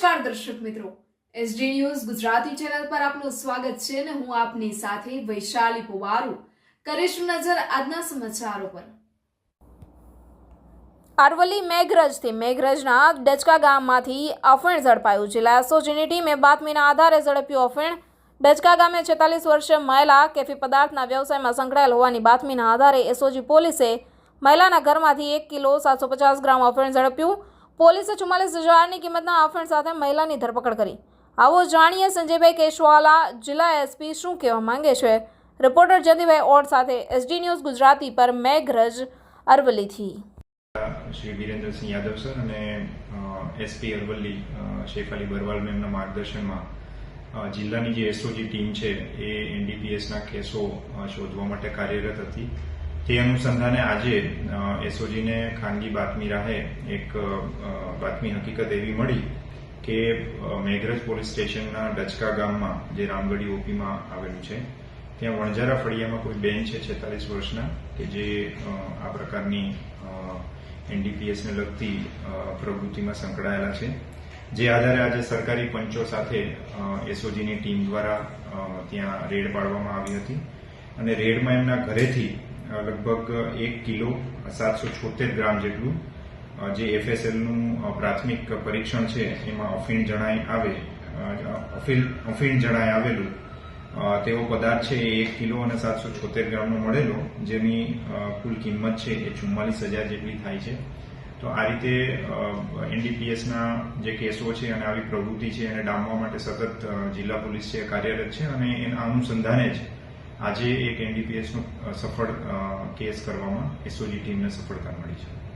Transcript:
નમસ્કાર દર્શક મિત્રો. એસડી ન્યૂઝ ગુજરાતી ચેનલ પર આપનું સ્વાગત છે અને હું આપની સાથે વૈશાલી પુવારુ. કરીશું નજર આજના સમાચારો પર. અરવલ્લી મેઘરજથી મેઘરજના ડચકા ગામમાંથી અફેણ ઝડપાયું. જિલ્લા એસઓજીની ટીમે બાતમીના આધારે ઝડપ્યું અફેણ. ડચકા ગામે છેતાલીસ વર્ષીય મહિલા કેફી પદાર્થના વ્યવસાયમાં સંકળાયેલ હોવાની બાતમીના આધારે એસઓજી પોલીસે મહિલાના ઘરમાંથી એક કિલો સાતસો પચાસ ગ્રામ અફેણ ઝડપ્યું. પોલીસે ચુમ્માલીસ હજારની કિંમતના અફીણ સાથે મહિલાની ધરપકડ કરી. આવો જાણીએ સંજયભાઈ કેશવાલા, જિલ્લા એસપી શું કહેવા માંગે છે? રિપોર્ટર જયંતિભાઈ ઓડ સાથે એસડી ન્યૂઝ ગુજરાતી પર મેઘરજ અરવલ્લીથી. શ્રી વિરેન્દ્રસિંહ યાદવ સર અને એસપી અરવલ્લી શેખ અલી બરવાલ મેમના માર્ગદર્શનમાં જિલ્લાની જે એસઓજી ટીમ છે એ એનડીપીએસના કેસો શોધવા માટે કાર્યરત હતી. તે અનુસંધાને આજે એસઓજીને ખાનગી બાતમી રાહે એક બાતમી હકીકત એવી મળી કે મેઘરજ પોલીસ સ્ટેશનના ડચકા ગામમાં, જે રામગઢી ઓપીમાં આવેલું છે, ત્યાં વણઝારા ફળિયામાં કોઈ બેન છે છેતાલીસ વર્ષના કે જે આ પ્રકારની એનડીપીએસને લગતી પ્રવૃત્તિમાં સંકળાયેલા છે. જે આધારે આજે સરકારી પંચો સાથે એસઓજીની ટીમ દ્વારા ત્યાં રેડ પાડવામાં આવી હતી. અને રેડમાં એમના ઘરેથી લગભગ એક કિલો સાતસો છોતેર ગ્રામ જેટલું જે એફએસએલનું પ્રાથમિક પરીક્ષણ છે, એમાં અફીણ જણાય આવે અફીલ, અફીણ જણાય આવેલું તેવો પદાર્થ છે, એ એક કિલો અને સાતસો છોતેર ગ્રામનો મળેલો, જેની કુલ કિંમત છે, એ ચુમ્માલીસ હજાર જેટલી થાય છે. તો આ રીતે એનડીપીએસના જે કેસો છે અને આવી પ્રવૃત્તિ છે, એને ડામવા માટે સતત જિલ્લા પોલીસ છે, કાર્યરત છે અને એના અનુસંધાને જ આજે એક એનડીપીએસનો સફળ કેસ કરવામાં એસઓજી ટીમને સફળતા મળી છે.